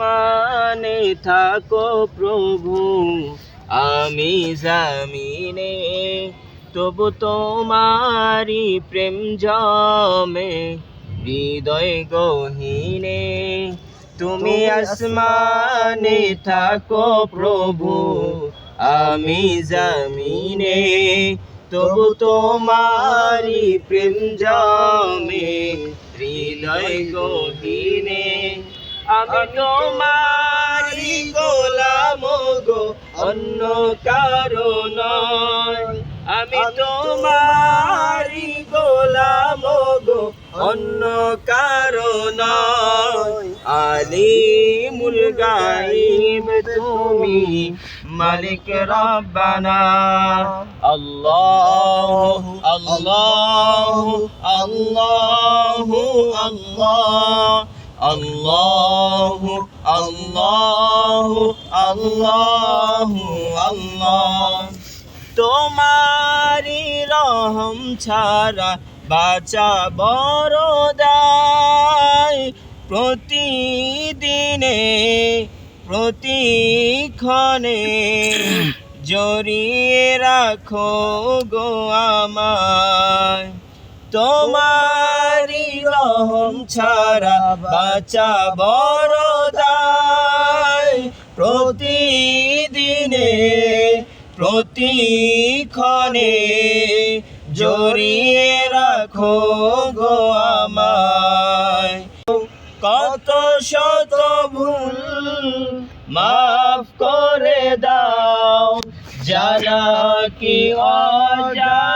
আসমানে থাকো প্রভু আমি জামিনে। তবু তোমারি প্রেম জমে হৃদয় গহীনে। তুমি আসমানে থাকো প্রভু আমি জামিনে। তবু তোমারি প্রেম জমে হৃদয় গহীনে। আমি তোমারি গোলাম গো অন্য কারও নয়। আমি তোমারি গোলাম গো অন্য কারও নয়। আলিমুল গাইব তুমি মালিক রব্বানা। আল্লাহ আল্লাহ আল্লাহ আল্লাহ। আল্লাহ আল্লাহ আল্লাহ আল্লাহ তোমারি রহম ছাড়া বাঁচা বড় প্রতিদিনে, প্রতিক্ষণে জড়িয়ে রাখো গো আমায়। তোমারি ছাড়া বাঁচা বড় প্রতিদিনে, প্রতিক্ষণে জড়িয়ে রাখো গো আমায়। কত শত ভুল মাফ করে দাও জানা কি অজানা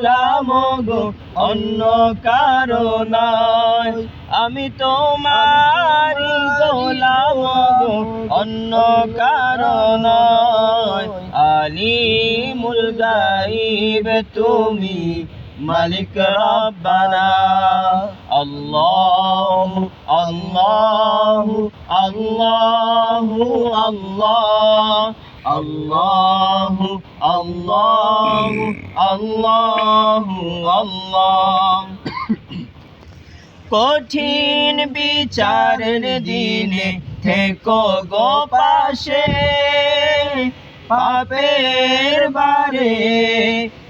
গোলাম গো অন্য কারও নয়। আমি তোমারি গোলাম গো অন্য কারও নয়। আলিমুল গাইব তুমি মালিক রব্বানা। আল্লাহ আল্লাহ আল্লাহ আল্লাহ আল্লাহ আল্লাহ আল্লাহ আল্লাহ কঠিন বিচারের দিনে থেকো গো পাশে পাপের বারে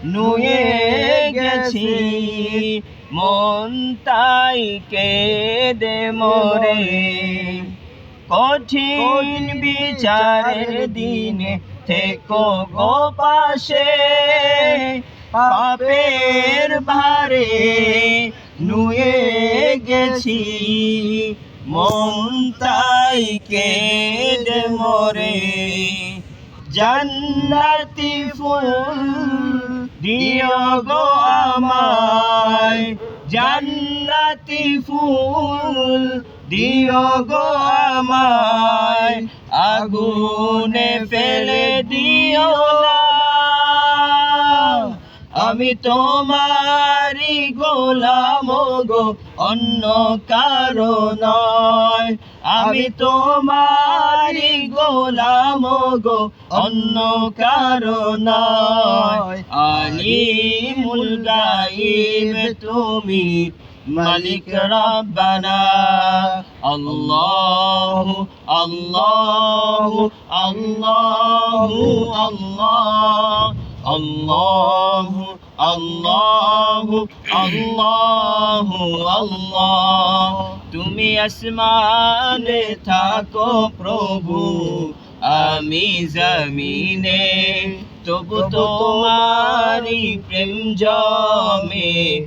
নুয়ে গেছি। মন তাই দে মরে। কঠিন বিচারের দিনে থেকো গো পাশে, পাপের ভারে নুয়ে গেছি। মন তাই মরে, জান্নাতি ফুল দিও গো আমায়। জান্নাতি ফুল, দিও গো আমায়। আগুনে ফেলে দিও আমি তোমারি গোলাম গো, অন্য কারও নয়। আমি তোমারি গোলাম গো, অন্য কারও নয়। আলিমুল গাইব তুমি মালিক রব্বানা। আল্লাহ আল্লাহ আল্লাহ আল্লাহ। আল্লাহ আল্লাহ আল্লাহ আল্লাহ। তুমি আসমানে থাকো প্রভু, আমি জমিনে। তবু তোমারি প্রেম জমে।